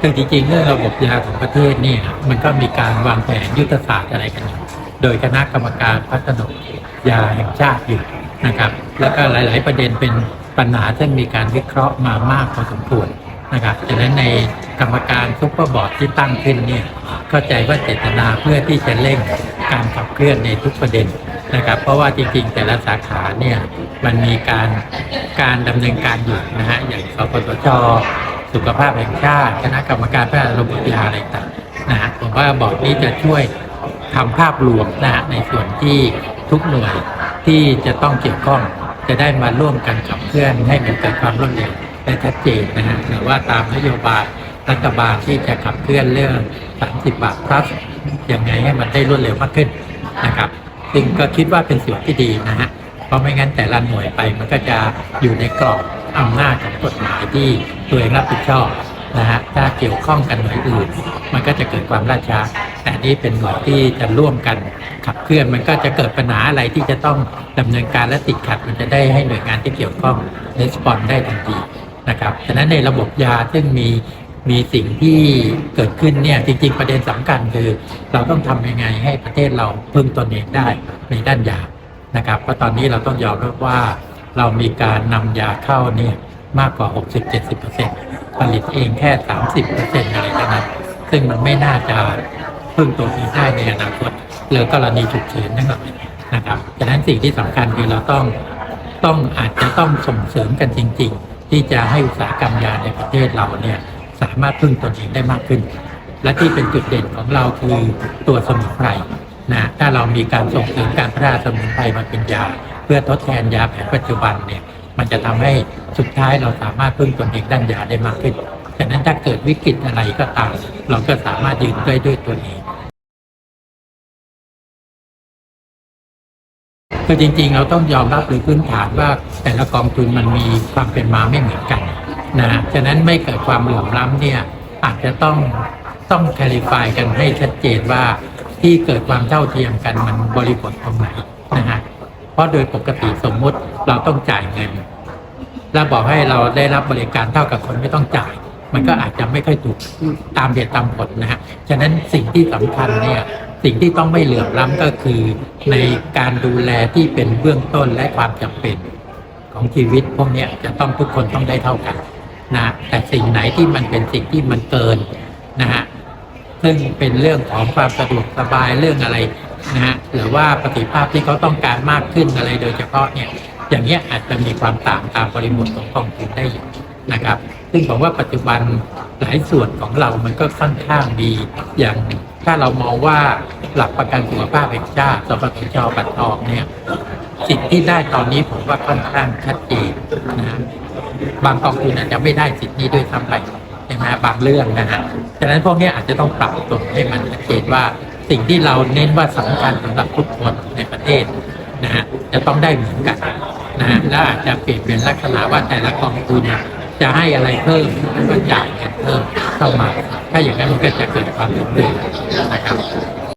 ซึ่งจริงๆเรื่องระบบยาของประเทศนี่มันก็มีการวางแผนยุทธศาสตร์อะไรกันอยู่โดยคณะกรรมการพัฒนายาแห่งชาติอยู่นะครับ แล้วก็หลายๆประเด็นเป็นปัญหาซึ่งมีการวิเคราะห์มามากพอสมควรนะครับดังนั้นในกรรมการซุปเปอร์บอร์ดที่ตั้งขึ้นเนี่ยเข้าใจว่าเจตนาเพื่อที่จะเร่งการขับเคลื่อนในทุกประเด็นนะครับ เพราะว่าจริงๆ แต่ละสาขาเนี่ยมันมีการการดำเนินการอยู่นะฮะอย่างสปสช สุขภาพแห่งชาติ คณะกรรมการแพทย์ระบบยาอะไรต่างนะฮะผมว่าบอร์ดนี้จะช่วยทำภาพรวมนะฮะในส่วนที่ทุกหน่วยที่จะต้องเกี่ยวข้องจะได้มาร่วมกันขับเคลื่อนให้มันเกิดความรวดเร็วและชัดเจนนะฮะหรือว่าตามนโยบายรัฐบาลที่จะขับเคลื่อนเรื่อง 30 บาท plus ยังไงให้มันได้รวดเร็วมากขึ้นนะครับ ซึ่งก็คิดว่าเป็นส่วนที่ดีนะฮะ เพราะไม่งั้นแต่ละหน่วยไปมันก็จะอยู่ในกรอบอำนาจของกฎหมายที่ตัวเองรับผิดชอบนะฮะถ้าเกี่ยวข้องกันหน่วยอื่น มันก็จะเกิดความล่าช้า แต่นี่เป็นหน่วยที่จะร่วมกันขับเคลื่อนมันก็จะเกิดปัญหาอะไรที่จะต้องดำเนินการและติดขัด มันจะได้ให้หน่วยงานที่เกี่ยวข้องรีสปอนได้ทันทีนะครับฉะนั้นในระบบยาซึ่งมีมีสิ่งที่เกิดขึ้นเนี่ยจริง ๆ ประเด็นสำคัญคือ เราต้องทำยังไงให้ประเทศเราพึ่งตนเองได้ในด้านยา นะครับเพราะตอนนี้เราต้องยอมรับว่าเรามีการนำยาเข้าเนี่ยมากกว่า 60-70%ผลิตเองแค่ 30%อะไรเท่านั้นซึ่งมันไม่น่าจะพึ่งตัวเองได้ในอนาคตหรือกรณีฉุกเฉินทั้งหลายนะครับฉะนั้นสิ่งที่สำคัญคือเราต้องต้องอาจจะต้องส่งเสริมกันจริง ๆ ที่จะให้อุตสาหกรรมยาในประเทศเราเนี่ยสามารถพึ่งตนเองได้มากขึ้น และที่เป็นจุดเด่นของเราคือตัวสมุนไพร นะถ้าเรามีการส่งเสริมการพัฒนาสมุนไพรมาเป็นยา เพื่อทดแทนยาแผนปัจจุบันเนี่ยมันจะทำให้สุดท้ายเราสามารถพึ่งตนเองด้านยาได้มากขึ้นฉะนั้นถ้าเกิดวิกฤตอะไรก็ตาม เราก็สามารถยืนได้ด้วยตัวเองคือจริงๆ เราต้องยอมรับหรือพื้นฐานว่าแต่ละกองทุนมันมีความเป็นมาไม่เหมือนกันนะฉะนั้นไม่เกิดความเหลื่อมล้ำเนี่ยอาจจะต้องต้องคลิฟายกันให้ชัดเจนว่า ที่เกิดความเท่าเทียมกันมันบริบทตรงไหนนะฮะเพราะโดยปกติสมมุติเราต้องจ่ายเงิน แล้วบอกให้เราได้รับบริการเท่ากับคนไม่ต้องจ่าย มันก็อาจจะไม่ค่อยถูกตามเหตุตามผลนะฮะฉะนั้นสิ่งที่สำคัญเนี่ยสิ่งที่ต้องไม่เหลื่อมล้ำก็คือในการดูแลที่เป็นเบื้องต้นและความจำเป็นของชีวิตพวกนี้จะต้องทุกคนต้องได้เท่ากันนะแต่สิ่งไหนที่มันเป็นสิ่งที่มันเกินนะฮะ ซึ่งเป็นเรื่องของความสะดวกสบายเรื่องอะไรนะฮะหรือว่าประสิทธิภาพที่เขาต้องการมากขึ้นอะไรโดยเฉพาะเนี่ยอย่างเงี้ยอาจจะมีความต่างตามบริบทของกองทุนได้อยู่นะครับ ซึ่งผมว่าปัจจุบันหลายส่วนของเรามันก็ค่อนข้างดีอย่างถ้าเรามองว่าหลักประกันสุขภาพแห่งชาติสปสชบัตรทองเนี่ยสิ่งที่ได้ตอนนี้ผมว่าค่อนข้างชัดเจนนะฮะบางกองทุนอาจจะไม่ได้สิทธินี้ด้วยซ้ำไป นะบางเรื่องนะฮะฉะนั้นพวกนี้อาจจะต้องปรับตัวให้มันชัดเจนว่าสิ่งที่เราเน้นว่าสำคัญสำหรับทุกคนในประเทศนะฮะจะต้องได้เหมือนกันนะฮะและอาจจะเปลี่ยนเป็นลักษณะว่าแต่ละกองทุนจะให้อะไรเพิ่มก็จ่ายเงินเพิ่มเข้ามา ถ้าอย่างนั้นมันก็จะเกิดความสมดุลนะครับ